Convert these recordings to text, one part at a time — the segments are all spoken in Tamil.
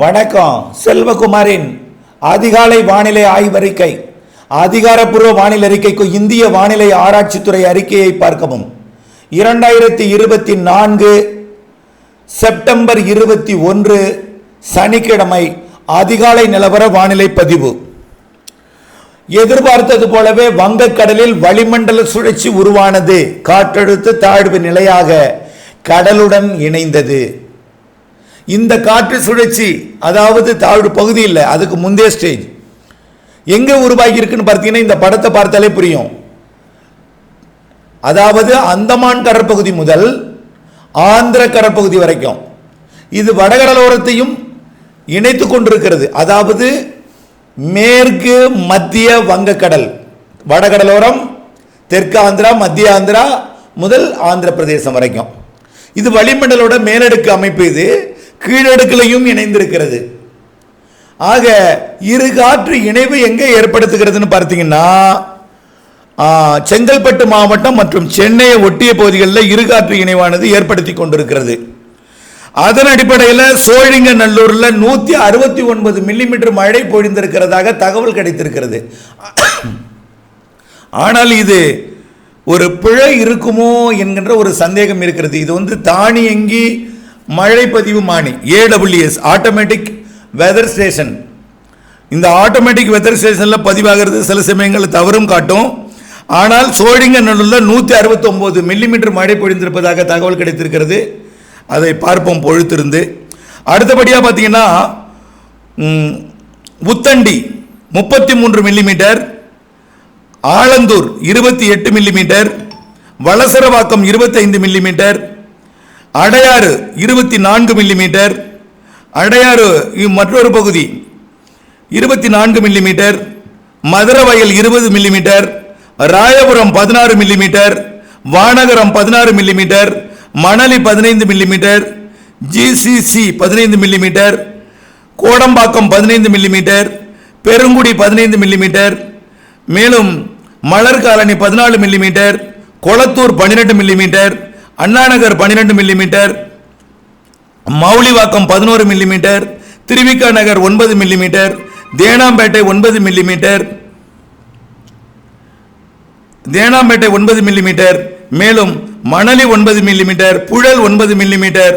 வணக்கம் செல்வகுமாரின் அதிகாலை வானிலை ஆய்வறிக்கை அதிகாரப்பூர்வ வானிலை அறிக்கைக்கு இந்திய வானிலை ஆராய்ச்சித்துறை அறிக்கையை பார்க்கவும். இரண்டாயிரத்தி இருபத்தி நான்கு செப்டம்பர் இருபத்தி ஒன்று சனிக்கிழமை அதிகாலை நிலவர வானிலை பதிவு. எதிர்பார்த்தது போலவே வங்கக்கடலில் வளிமண்டல சுழற்சி உருவானது. காற்றழுத்த தாழ்வு நிலையாக கடலுடன் இணைந்தது. இந்த காற்று சுழற்சி அதாவது தாழ்வு பகுதி இல்லை அதுக்கு முந்தைய ஸ்டேஜ் எங்கே உருவாகி இருக்குன்னு பார்த்தீங்கன்னா இந்த படத்தை பார்த்தாலே புரியும். அதாவது அந்தமான் கடற்பகுதி முதல் ஆந்திர கடற்பகுதி வரைக்கும். இது வடகடலோரத்தையும் இணைத்து கொண்டிருக்கிறது. அதாவது மேற்கு மத்திய வங்கக்கடல். வடகடலோரம் தெற்கு ஆந்திரா மத்திய ஆந்திரா முதல் ஆந்திர பிரதேசம் வரைக்கும். இது வளிமண்டலோட மேலடுக்கு அமைப்பு இது. கீழடுக்குலையும் இணைந்திருக்கிறது. ஆக இரு காற்று இணைவு எங்கே ஏற்படுத்துகிறதுன்னு பார்த்தீங்கன்னா செங்கல்பட்டு மாவட்டம் மற்றும் சென்னையை ஒட்டிய பகுதிகளில் இருகாற்று இணைவானது ஏற்படுத்தி கொண்டிருக்கிறது. அதன் அடிப்படையில் சோழிங்கநல்லூரில் நூற்றி அறுபத்தி ஒன்பது மில்லிமீட்டர் மழை பொழிந்திருக்கிறதாக தகவல் கிடைத்திருக்கிறது. ஆனால் இது ஒரு பிழை இருக்குமோ என்கின்ற ஒரு சந்தேகம் இருக்கிறது. இது வந்து தானியங்கி மழை பதிவு மானி ஏடபிள்யூஎஸ் ஆட்டோமேட்டிக் வெதர் ஸ்டேஷன் இந்த ஆட்டோமேட்டிக் வெதர் ஸ்டேஷனில் பதிவாகிறது சில சமயங்களில் தவறும் காட்டும். ஆனால் சோழிங்கநல்லூரில் நூற்றி அறுபத்தொம்போது மில்லிமீட்டர் மழை பொழிந்திருப்பதாக தகவல் கிடைத்திருக்கிறது. அதை பார்ப்போம் பொழுத்திருந்து. அடுத்தபடியாக பார்த்தீங்கன்னா உத்தண்டி முப்பத்தி மூன்று மில்லிமீட்டர் ஆலந்தூர் இருபத்தி எட்டு மில்லிமீட்டர் வளசரவாக்கம் இருபத்தைந்து மில்லிமீட்டர் அடையாறு இருபத்தி நான்கு மில்லிமீட்டர் அடையாறு மற்றொரு பகுதி இருபத்தி நான்கு மில்லிமீட்டர் மதுரவயல் இருபது மில்லிமீட்டர் ராயபுரம் பதினாறு மில்லிமீட்டர் வானகரம் பதினாறு மில்லிமீட்டர் மணலி பதினைந்து மில்லிமீட்டர் ஜிசிசி பதினைந்து மில்லிமீட்டர் கோடம்பாக்கம் பதினைந்து மில்லிமீட்டர் பெருங்குடி பதினைந்து மில்லிமீட்டர் மேலும் மலர் காலனி பதினாலு மில்லிமீட்டர் கொளத்தூர் பன்னிரெண்டு மில்லிமீட்டர் அண்ணாநகர் பன்னிரெண்டு மில்லிமீட்டர் மௌலிவாக்கம் பதினோரு மில்லிமீட்டர் திருவிக்கா நகர் ஒன்பது மில்லிமீட்டர் தேனாம்பேட்டை ஒன்பது மில்லிமீட்டர் தேனாம்பேட்டை ஒன்பது மில்லிமீட்டர் மேலும் மணலி ஒன்பது மில்லிமீட்டர் புழல் ஒன்பது மில்லிமீட்டர்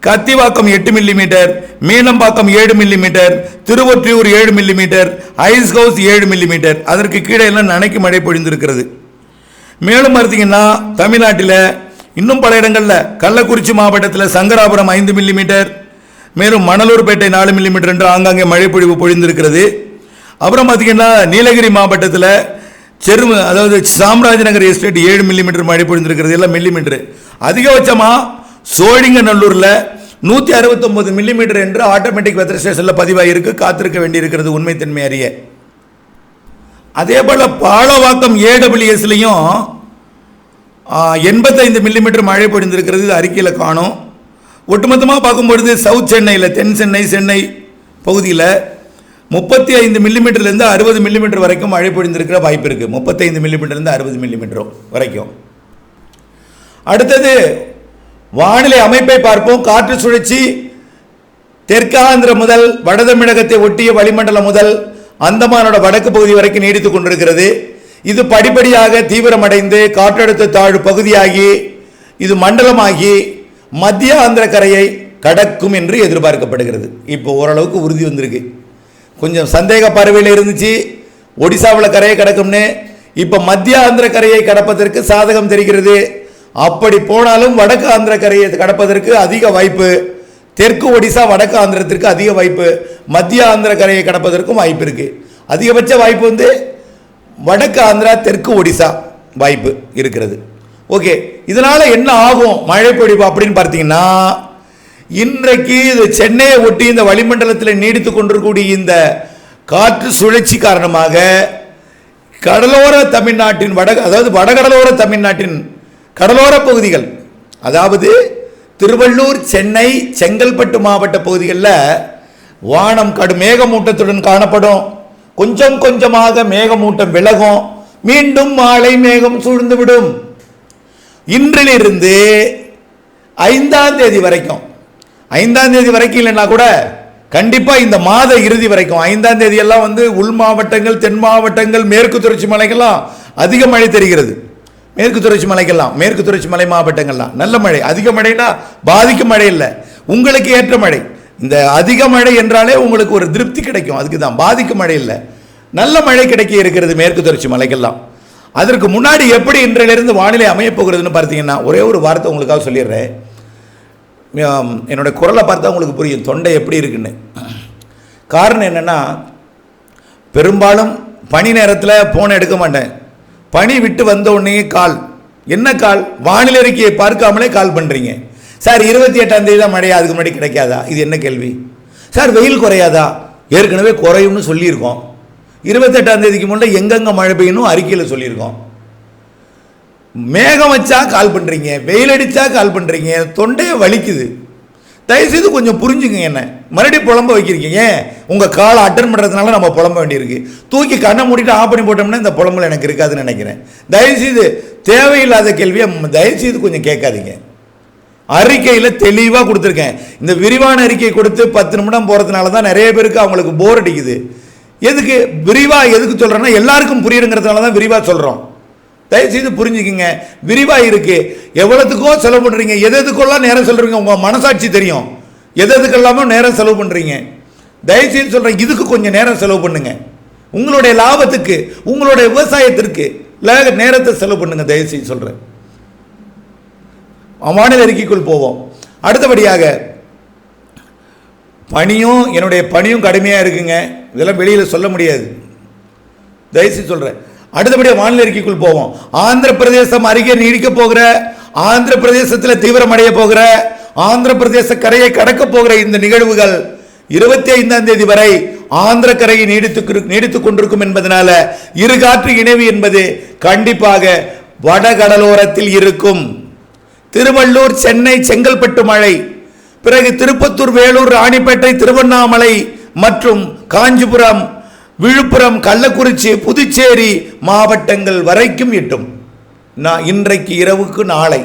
கத்திவாக்கம் எட்டு மில்லிமீட்டர் மீனம்பாக்கம் ஏழு மில்லிமீட்டர் திருவொற்றியூர் ஏழு மில்லிமீட்டர் ஐஸ் ஹவுஸ் ஏழு மில்லிமீட்டர் அதற்கு கீழே எல்லாம் நனைக்கு மழை பொழிந்திருக்கிறது. மேலும் பார்த்தீங்கன்னா தமிழ்நாட்டில் இன்னும் பல இடங்களில் கள்ளக்குறிச்சி மாவட்டத்தில் சங்கராபுரம் ஐந்து மில்லிமீட்டர் மேலும் மணலூர்பேட்டை நாலு மில்லிமீட்டர் என்று ஆங்காங்கே மழை பொழிவு பொழிந்திருக்கிறது. அப்புறம் பார்த்தீங்கன்னா நீலகிரி மாவட்டத்தில் செரும அதாவது சாம்ராஜநகர் எஸ்டேட் ஏழு மில்லிமீட்டர் மழை பொழிந்திருக்கிறது எல்லாம் மில்லிமீட்டர் அதிகபட்சமாக சோழிங்கநல்லூரில் நூற்றி அறுபத்தொம்பது மில்லிமீட்டர் என்று ஆட்டோமேட்டிக் வெதர் ஸ்டேஷனில் பதிவாகியிருக்கு காத்திருக்க வேண்டியிருக்கிறது உண்மைத்தன்மை அறிய. அதே போல் பாலவாக்கம் ஏடபிள்யூஎஸ்லையும் எண்பத்தைந்து மில்லிமீட்டர் மழை பொழிந்திருக்கிறது. இது அறிக்கையில் காணும். ஒட்டுமொத்தமாக பார்க்கும்பொழுது சவுத் சென்னையில் தென் சென்னை சென்னை பகுதியில் முப்பத்தி ஐந்து மில்லிமீட்டர்லேருந்து அறுபது மில்லிமீட்டர் வரைக்கும் மழை பொழிந்திருக்கிற வாய்ப்பு இருக்குது முப்பத்தைந்து மில்லிமீட்டர்லேருந்து அறுபது மில்லிமீட்டரும் வரைக்கும். அடுத்தது வானிலை அமைப்பை பார்ப்போம். காற்று சுழற்சி தெற்காந்திர முதல் வட தமிழகத்தை ஒட்டிய வளிமண்டலம் முதல் அந்தமானோட வடக்கு பகுதி வரைக்கும் நீடித்துக் கொண்டிருக்கிறது. இது படிப்படியாக தீவிரமடைந்து காற்றழுத்த தாழ்வு பகுதியாகி இது மண்டலமாகி மத்திய ஆந்திர கரையை கடக்கும் என்று எதிர்பார்க்கப்படுகிறது. இப்போ ஓரளவுக்கு உறுதி வந்திருக்கு. கொஞ்சம் சந்தேக பார்வையில் இருந்துச்சு. ஒடிசாவில் கரையை கடக்கும்னு. இப்போ மத்திய ஆந்திர கரையை கடப்பதற்கு சாதகம் தெரிகிறது. அப்படி போனாலும் வடக்கு ஆந்திர கரையை கடப்பதற்கு அதிக வாய்ப்பு. தெற்கு ஒடிசா வடக்கு ஆந்திரத்திற்கு அதிக வாய்ப்பு. மத்திய ஆந்திர கரையை கடப்பதற்கும் வாய்ப்பு இருக்குது அதிகபட்ச வாய்ப்பு வந்து வடக்கு ஆந்திரா தெற்கு ஒடிசா வாய்ப்பு இருக்கிறது. ஓகே இதனால் என்ன ஆகும்? மழை பொழிவு அப்படின்னு பார்த்தீங்கன்னா இன்றைக்கு இது சென்னையை ஒட்டி இந்த வளிமண்டலத்தில் நீடித்து கொண்டிருக்கக்கூடிய இந்த காற்று சுழற்சி காரணமாக கடலோர தமிழ்நாட்டின் வட அதாவது வடகடலோர தமிழ்நாட்டின் கடலோர பகுதிகள் அதாவது திருவள்ளூர் சென்னை செங்கல்பட்டு மாவட்ட பகுதிகளில் வானம் கடும் மேகமூட்டத்துடன் காணப்படும். கொஞ்சம் கொஞ்சமாக மேகமூட்டம் விலகும். மீண்டும் மாலை மேகம் சூழ்ந்துவிடும். இன்றிலிருந்து ஐந்தாம் தேதி வரைக்கும். ஐந்தாம் தேதி வரைக்கும் இல்லைன்னா கூட கண்டிப்பாக இந்த மாத இறுதி வரைக்கும். ஐந்தாம் தேதி எல்லாம் வந்து உள் மாவட்டங்கள் தென் மாவட்டங்கள் மேற்கு தொடர்ச்சி மலைகள்லாம் அதிக மழை தெரிகிறது. மேற்கு தொடர்ச்சி மலைக்கெல்லாம் மேற்கு தொடர்ச்சி மலை மாவட்டங்கள்லாம் நல்ல மழை. அதிக மழைனா பாதிக்கும் மழை இல்லை. உங்களுக்கு ஏற்ற மழை. இந்த அதிக மழை என்றாலே உங்களுக்கு ஒரு திருப்தி கிடைக்கும். அதுக்கு தான் பாதிக்கும் மழை இல்லை. நல்ல மழை கிடைக்க இருக்கிறது மேற்கு தொடர்ச்சி மலைக்கெல்லாம். அதற்கு முன்னாடி எப்படி இன்றையிலிருந்து வானிலை அமையப் போகிறதுன்னு பார்த்தீங்கன்னா ஒரே ஒரு வார்த்தை உங்களுக்காக சொல்லிடுறேன். என்னோடய என்னோட குரலை பார்த்தா உங்களுக்கு புரியும். தொண்டை எப்படி இருக்குன்னு. காரணம் என்னென்னா பெரும்பாலும் பனி நேரத்தில் ஃபோன் எடுக்க மாட்டேன். பனி விட்டு வந்த உடனே கால். என்ன கால்? வானிலை அறிக்கையை பார்க்காமலே கால் பண்ணுறீங்க சார் இருபத்தி எட்டாம் தேதி தான் மழையா அதுக்கு முன்னாடி கிடைக்காதா? இது என்ன கேள்வி? சார் வெயில் குறையாதா? ஏற்கனவே குறையும்னு சொல்லியிருக்கோம். இருபத்தெட்டாம் தேதிக்கு முன்னே எங்கெங்கே மழை பெய்யணும் அறிக்கையில் சொல்லியிருக்கோம். மேகம் வச்சா கால் பண்ணுறீங்க வெயில் அடித்தா கால் பண்ணுறீங்க தொண்டையை வலிக்குது. தயவுசெய்து கொஞ்சம் புரிஞ்சுங்க என்ன. மறுபடியும் புலம்ப வைக்கிறீங்க. ஏன்? உங்கள் காலை அட்டன் பண்ணுறதுனால நம்ம புலம்ப வேண்டியிருக்கு. தூக்கி கண்ணை மூடிட்டு ஆஃப் பண்ணி போட்டோம்னா இந்த புலம்பல் எனக்கு இருக்காதுன்னு நினைக்கிறேன். தயவுசெய்து தேவையில்லாத கேள்வியை தயவுசெய்து கொஞ்சம் கேட்காதீங்க. அறிக்கையில் தெளிவாக கொடுத்துருக்கேன். இந்த விரிவான அறிக்கை கொடுத்து பத்து நிமிடம் போகிறதுனால தான் நிறைய பேருக்கு அவங்களுக்கு போர் அடிக்குது. எதுக்கு? விரிவாக எதுக்கு சொல்கிறேன்னா எல்லாருக்கும் புரியுங்கிறதுனால தான் விரிவாக சொல்கிறோம் தயவுசெய்து புரிஞ்சுக்கிங்க. விரிவாக இருக்குது எவ்வளோத்துக்கோ செலவு பண்ணுறீங்க எது எதுக்கெல்லாம் நேரம் சொல்கிறீங்க உங்கள் மனசாட்சி தெரியும். எது எதுக்கெல்லாமோ நேரம் செலவு பண்ணுறீங்க தயவுசெய்து சொல்கிறேன் இதுக்கு கொஞ்சம் நேரம் செலவு பண்ணுங்க. உங்களுடைய லாபத்துக்கு உங்களுடைய விவசாயத்திற்கு நேரத்தை செலவு பண்ணுங்க. தயவுசெய்து சொல்கிறேன் மாநில அறிக்கைக்குள் போவோம். அடுத்தபடியாக பனியும் என்னுடைய பணியும் கடுமையாக இருக்குங்க. இதெல்லாம் வெளியில் சொல்ல முடியாது. தயவுசெய்து சொல்கிறேன் அடுத்தபடியாக வானிலை அறிக்கைக்குள் போவோம். ஆந்திர பிரதேசம் அருகே நீடிக்க போகிற ஆந்திர பிரதேசத்தில் தீவிரமடைய போகிற ஆந்திர பிரதேச கரையை கடக்க போகிற இந்த நிகழ்வுகள் இருபத்தி ஐந்தாம் தேதி வரை ஆந்திர கரையை நீடித்து நீடித்துக் கொண்டிருக்கும் என்பதனால இரு காற்று இணைவு என்பது கண்டிப்பாக வடகடலோரத்தில் இருக்கும். திருவள்ளூர் சென்னை செங்கல்பட்டு மழை. பிறகு திருப்பத்தூர் வேலூர் ராணிப்பேட்டை திருவண்ணாமலை மற்றும் காஞ்சிபுரம் விழுப்புரம் கள்ளக்குறிச்சி புதுச்சேரி மாவட்டங்கள் வரைக்கும் எட்டும். நான் இன்றைக்கு இரவுக்கு நாளை.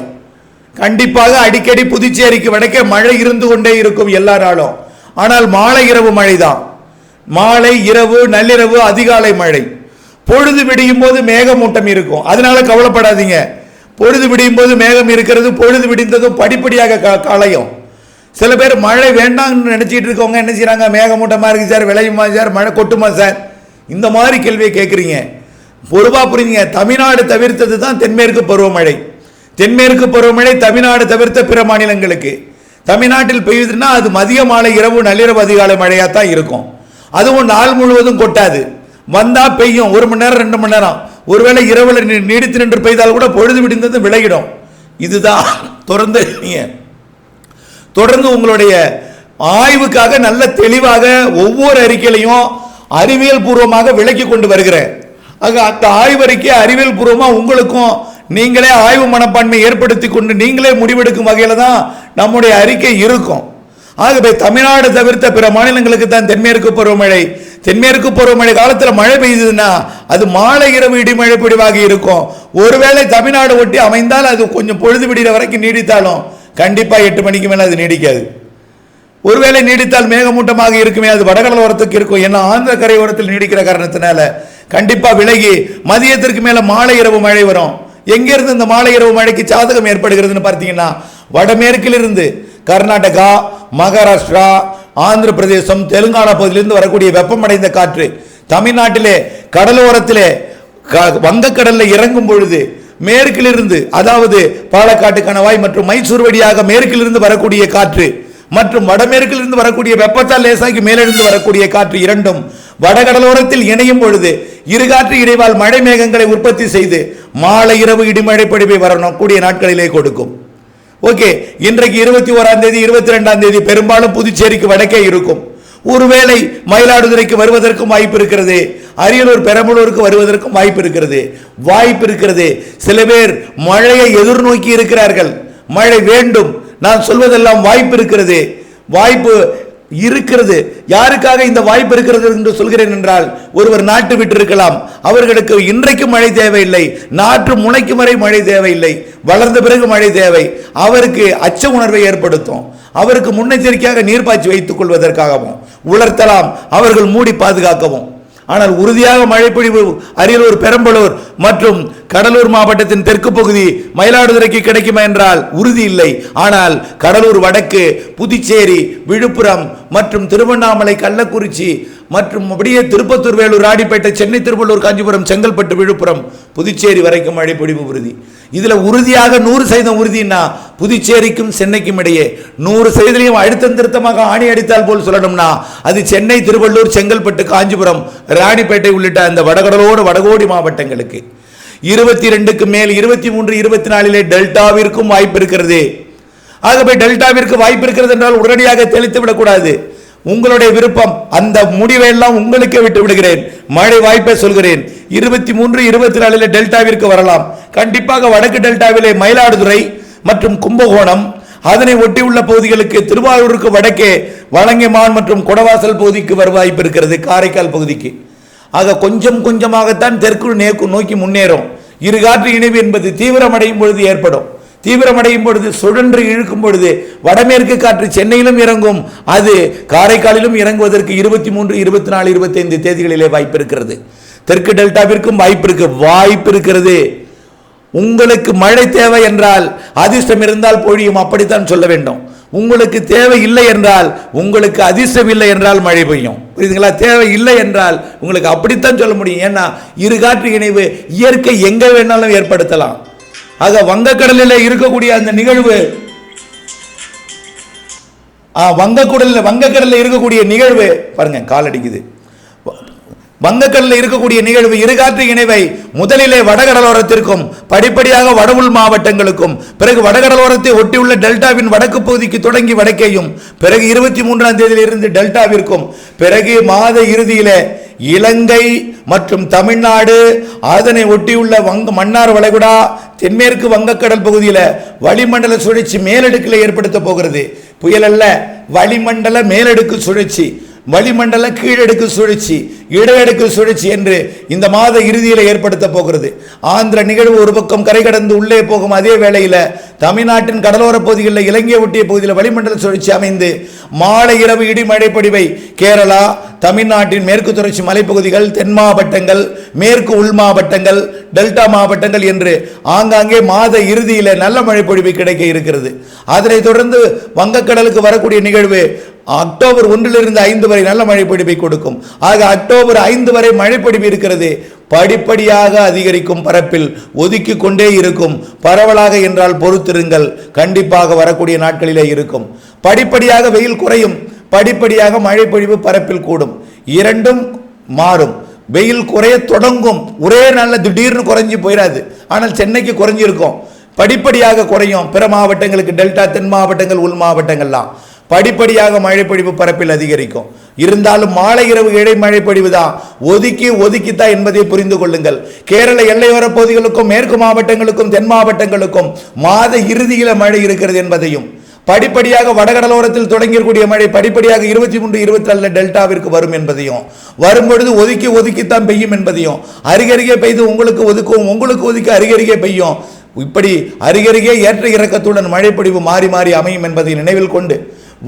கண்டிப்பாக அடிக்கடி புதுச்சேரிக்கு வடக்கே மழை இருந்து கொண்டே இருக்கும் எல்லா நாளும் ஆனால் மாலை இரவு மழைதான். மாலை இரவு நள்ளிரவு அதிகாலை மழை. பொழுது விடியும் போது மேகமூட்டம் இருக்கும். அதனால கவலைப்படாதீங்க. பொழுது விடியும் போது மேகம் இருக்கிறது பொழுது விடிந்ததும் படிப்படியாக க- களையும் சில பேர் மழை வேண்டாம்னு நினச்சிட்டு இருக்கவங்க என்ன செய்கிறாங்க மேகமூட்டமாக இருக்குது சார் விளையுமா சார் மழை கொட்டுமா சார்? இந்த மாதிரி கேள்வியை கேட்குறீங்க பொதுவாக புரிஞ்சுங்க தமிழ்நாடு தவிர்த்தது தான் தென்மேற்கு பருவமழை. தென்மேற்கு பருவமழை தமிழ்நாடு தவிர்த்த பிற மாநிலங்களுக்கு. தமிழ்நாட்டில் பெய்யுதுன்னா அது மதிய மாலை இரவு நள்ளிரவு அதிகாலை மழையாக தான் இருக்கும். அதுவும் நாள் முழுவதும் கொட்டாது. வந்தால் பெய்யும். ஒரு மணி நேரம் ரெண்டு மணி நேரம். ஒருவேளை இரவில் நீடித்து நின்று பெய்தால் கூட பொழுது விடிந்தது விலகிடும். இதுதான் தொடர்ந்து நீங்கள் தொடர்ந்து உங்களுடைய ஆய்வுக்காக நல்ல தெளிவாக ஒவ்வொரு அறிக்கையிலையும் அறிவியல் பூர்வமாக விளக்கி கொண்டு வருகிறேன். ஆக அந்த ஆய்வறிக்கை அறிவியல் பூர்வமாக உங்களுக்கும் நீங்களே ஆய்வு மனப்பான்மை ஏற்படுத்தி கொண்டு நீங்களே முடிவெடுக்கும் வகையில் தான் நம்முடைய அறிக்கை இருக்கும். ஆகவே தமிழ்நாடு தவிர்த்த பிற மாநிலங்களுக்கு தான் தென்மேற்கு பருவமழை தென்மேற்கு பருவமழை காலத்தில் மழை பெய்யுதுன்னா அது மாலை இரவு இடிமழை பொழிவாக இருக்கும். ஒருவேளை தமிழ்நாடு ஒட்டி அமைந்தால் அது கொஞ்சம் பொழுது விடிகிற வரைக்கும் நீடித்தாலும் கண்டிப்பாக எட்டு மணிக்கு மேலே அது நீடிக்காது. ஒருவேளை நீடித்தால் மேகமூட்டமாக இருக்குமே அது வடகடலோரத்துக்கு இருக்கும். ஏன்னா ஆந்திர கரையோரத்தில் நீடிக்கிற காரணத்தினால கண்டிப்பாக விலகி மதியத்திற்கு மேலே மாலை இரவு மழை வரும். எங்கேருந்து இந்த மாலை இரவு மழைக்கு சாதகம் ஏற்படுகிறதுன்னு பார்த்தீங்கன்னா வடமேற்கிலிருந்து கர்நாடகா மகாராஷ்டிரா ஆந்திர பிரதேசம் தெலுங்கானா பகுதியிலிருந்து வரக்கூடிய வெப்பமடைந்த காற்று தமிழ்நாட்டிலே கடலோரத்திலே க- இறங்கும் பொழுது மேற்கிலிருந்து அதாவது பாலக்காட்டு கணவாய் மற்றும் மைசூர் வழியாக மேற்கிலிருந்து வரக்கூடிய காற்று மற்றும் வடமேற்கிலிருந்து வரக்கூடிய வெப்பத்தால் லேசாகி மேலிருந்து வரக்கூடிய காற்று இரண்டும் வடகடலோரத்தில் இணையும் பொழுது இருகாற்று இடைவால் மழை மேகங்களை உற்பத்தி செய்து மாலை இரவு இடிமழை பொழிவை வரணும். கூடிய நாட்களிலே கொடுக்கும். ஓகே இன்றைக்கு இருபத்தி ஓராம் தேதி இருபத்தி ரெண்டாம் தேதி பெரும்பாலும் புதுச்சேரிக்கு வடக்கே இருக்கும். ஒருவேளை மயிலாடுதுறைக்கு வருவதற்கும் வாய்ப்பு இருக்கிறது அரியலூர் பெரம்பலூருக்கு வருவதற்கும் வாய்ப்பு இருக்கிறது வாய்ப்பு இருக்கிறது. சில பேர் மழையை எதிர்நோக்கி இருக்கிறார்கள். மழை வேண்டும் நான் சொல்வதெல்லாம் வாய்ப்பு இருக்கிறது. வாய்ப்பு இருக்கிறது. யாருக்காக இந்த வாய்ப்பு இருக்கிறது என்று சொல்கிறேன் என்றால் ஒருவர் நாட்டு விட்டு இருக்கலாம். அவர்களுக்கு இன்றைக்கு மழை தேவையில்லை. நாற்று முளைக்கும் வரை மழை தேவையில்லை. வளர்ந்த பிறகு மழை தேவை. அவருக்கு அச்ச உணர்வை ஏற்படுத்தும். அவருக்கு முன்னெச்சரிக்கையாக நீர்ப்பாய்ச்சி வைத்துக் கொள்வதற்காகவும் உலர்த்தலாம். அவர்கள் மூடி பாதுகாக்கவும். ஆனால் உறுதியாக மழைப்பொழிவு அரியலூர் பெரம்பலூர் மற்றும் கடலூர் மாவட்டத்தின் தெற்கு பகுதி மயிலாடுதுறைக்கு கிடைக்குமா என்றால் உறுதி இல்லை. ஆனால் கடலூர் வடக்கு புதுச்சேரி விழுப்புரம் மற்றும் திருவண்ணாமலை கள்ளக்குறிச்சி மற்றும் அப்படியே திருப்பத்தூர் வேலூர் ராணிப்பேட்டை சென்னை திருவள்ளூர் காஞ்சிபுரம் செங்கல்பட்டு விழுப்புரம் புதுச்சேரி வரைக்கும் மழைப்பொழிவு உறுதி. இதில் உறுதியாக நூறு சதவீதம் உறுதினா புதுச்சேரிக்கும் சென்னைக்கும் இடையே. நூறு சதவீதம் அழுத்தம் திருத்தமாக ஆணி அடித்தால் போல் சொல்லணும்னா அது சென்னை திருவள்ளூர் செங்கல்பட்டு காஞ்சிபுரம் ராணிப்பேட்டை உள்ளிட்ட அந்த வடகடலோடு வடகோடி மாவட்டங்களுக்கு. இருபத்தி ரெண்டுக்கு மேல் இருபத்தி மூன்று இருபத்தி நாலிலே டெல்டாவிற்கும் வாய்ப்பு இருக்கிறது. ஆகவே டெல்டாவிற்கு வாய்ப்பு இருக்கிறது என்றால் உடனடியாக தெளித்து விடக்கூடாது. உங்களுடைய விருப்பம் அந்த முடிவை எல்லாம் உங்களுக்கே விட்டு விடுகிறேன். மழை வாய்ப்பை சொல்கிறேன். இருபத்தி மூன்று இருபத்தி நாலில் டெல்டாவிற்கு வரலாம். கண்டிப்பாக வடக்கு டெல்டாவிலே மயிலாடுதுறை மற்றும் கும்பகோணம் அதனை ஒட்டியுள்ள பகுதிகளுக்கு திருவாரூருக்கு வடக்கே வலங்கைமான் மற்றும் குடவாசல் பகுதிக்கு வர வாய்ப்பு இருக்கிறது காரைக்கால் பகுதிக்கு. ஆக கொஞ்சம் கொஞ்சமாகத்தான் தெற்கு நேக்கு நோக்கி முன்னேறும். இரு காற்று இணைவு என்பது தீவிரமடையும் பொழுது ஏற்படும். தீவிரமடையும் பொழுது சுழன்று இழுக்கும் பொழுது வடமேற்கு காற்று சென்னையிலும் இறங்கும். அது காரைக்காலிலும் இறங்குவதற்கு இருபத்தி மூன்று இருபத்தி நாலு இருபத்தைந்து தேதிகளிலே வாய்ப்பு இருக்கிறது தெற்கு டெல்டாவிற்கும் வாய்ப்பு இருக்கு வாய்ப்பு இருக்கிறது உங்களுக்கு மழை தேவை என்றால் அதிர்ஷ்டம் இருந்தால் பொழியும் அப்படித்தான் சொல்ல வேண்டும். உங்களுக்கு தேவை இல்லை என்றால் உங்களுக்கு அதிர்ஷ்டம் இல்லை என்றால் மழை பெய்யும். புரியுதுங்களா? தேவை இல்லை என்றால் உங்களுக்கு அப்படித்தான் சொல்ல முடியும். ஏன்னா இரு காற்று இணைவு இயற்கை எங்கே வேணாலும் ஏற்படுத்தலாம். ஆக வங்கக்கடலில் இருக்கக்கூடிய அந்த நிகழ்வு ஆ, வங்கக்கடலில் வங்கக்கடலில் இருக்கக்கூடிய நிகழ்வு பாருங்க கால் அடிக்குது. வங்கக்கடலில் இருக்கக்கூடிய நிகழ்வு இருகாற்று இணைவை முதலிலே வடகடலோரத்திற்கும் படிப்படியாக வடவுள் மாவட்டங்களுக்கும் பிறகு வடகடலோரத்தை ஒட்டியுள்ள டெல்டாவின் வடக்கு பகுதிக்கு தொடங்கி வடக்கேயும் பிறகு இருபத்தி மூன்றாம் தேதியிலிருந்து டெல்டாவிற்கும் பிறகு மாத இறுதியிலே இலங்கை மற்றும் தமிழ்நாடு. அதனை ஒட்டியுள்ள வங்க மன்னார் வளைகுடா தென்மேற்கு வங்கக்கடல் பகுதியில் வளிமண்டல சுழற்சி மேலடுக்கில் ஏற்படுத்த போகிறது. புயல் அல்ல வளிமண்டல மேலடுக்கு சுழற்சி. வளிமண்டல கீழடுக்கு சுழற்சி இடையடுக்கு சுழற்சி என்று இந்த மாத இறுதியில் ஏற்படுத்த போகிறது. ஆந்திர நிகழ்வு ஒரு பக்கம் கரை கடந்து உள்ளே போகும் அதே வேளையில் தமிழ்நாட்டின் கடலோர பகுதிகளில் இலங்கை ஒட்டிய பகுதியில் வளிமண்டல சுழற்சி அமைந்து மாலை இரவு இடிமழை கேரளா தமிழ்நாட்டின் மேற்கு தொடர்ச்சி மலைப்பகுதிகள் தென் மாவட்டங்கள் மேற்கு உள் மாவட்டங்கள் டெல்டா மாவட்டங்கள் என்று ஆங்காங்கே மாத இறுதியில் நல்ல மழை பொழிவு கிடைக்க இருக்கிறது. அதனைத் தொடர்ந்து வங்கக்கடலுக்கு வரக்கூடிய நிகழ்வு அக்டோபர் ஒன்றிலிருந்து ஐந்து வரை நல்ல மழை பொழிவை கொடுக்கும். ஆக அக்டோபர் ஐந்து வரை மழை பொழிவு இருக்கிறது. படிப்படியாக அதிகரிக்கும் பரப்பில் ஒதுக்கி கொண்டே இருக்கும். பரவலாக என்றால் பொறுத்திருங்கள். கண்டிப்பாக வரக்கூடிய நாட்களிலே இருக்கும். படிப்படியாக வெயில் குறையும். படிப்படியாக மழை பொழிவு பரப்பில் கூடும். இரண்டும் மாறும். வெயில் குறைய தொடங்கும். ஒரே நாளில் திடீர்னு குறைஞ்சி போயிடாது ஆனால் சென்னைக்கு குறைஞ்சிருக்கும். படிப்படியாக குறையும். பிற மாவட்டங்களுக்கு டெல்டா தென் மாவட்டங்கள் உள் மாவட்டங்கள்லாம். படிப்படியாக மழைப்பொழிவு பரப்பில் அதிகரிக்கும். இருந்தாலும் மாலை இரவு இழை மழைப்பொழிவு தான். ஒதுக்கி ஒதுக்கித்தான் என்பதை புரிந்து கொள்ளுங்கள். கேரள எல்லையோர பகுதிகளுக்கும் மேற்கு மாவட்டங்களுக்கும் தென் மாவட்டங்களுக்கும் மாத இறுதியில் மழை இருக்கிறது என்பதையும் படிப்படியாக வடகடலோரத்தில் தொடங்கியிருக்கூடிய மழை படிப்படியாக இருபத்தி மூன்று இருபத்தி நாலு டெல்டாவிற்கு வரும் என்பதையும் வரும்பொழுது ஒதுக்கி ஒதுக்கித்தான் பெய்யும் என்பதையும் அருகருகே பெய்து உங்களுக்கு ஒதுக்கும் உங்களுக்கு ஒதுக்கி அருகருகே பெய்யும். இப்படி அருகருகே ஏற்ற இறக்கத்துடன் மழைப்பொழிவு மாறி மாறி அமையும் என்பதை நினைவில் கொண்டு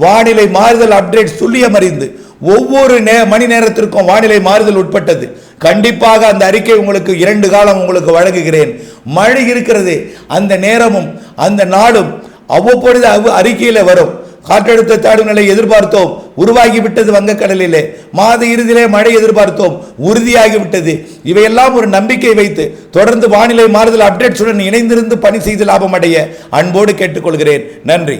வானிலை மாறுதல் அப்டேட் துல்லியம் அறிந்து ஒவ்வொரு நே மணி நேரத்திற்கும் வானிலை மாறுதல் உட்பட்டது. கண்டிப்பாக அந்த அறிக்கை உங்களுக்கு இரண்டு காலம் உங்களுக்கு வழங்குகிறேன். மழை இருக்கிறது அந்த நேரமும் அந்த நாளும் அவ்வப்பொழுது அவ்வ அறிக்கையில் வரும். காற்றழுத்த தாழ்வு நிலை எதிர்பார்த்தோம் உருவாகிவிட்டது வங்கக்கடலிலே. மாத இறுதியிலே மழை எதிர்பார்த்தோம் உறுதியாகிவிட்டது. இவையெல்லாம் ஒரு நம்பிக்கை வைத்து தொடர்ந்து வானிலை மாறுதல் அப்டேட்ஸுடன் இணைந்திருந்து பணி செய்து லாபம் அடைய அன்போடு கேட்டுக்கொள்கிறேன். நன்றி.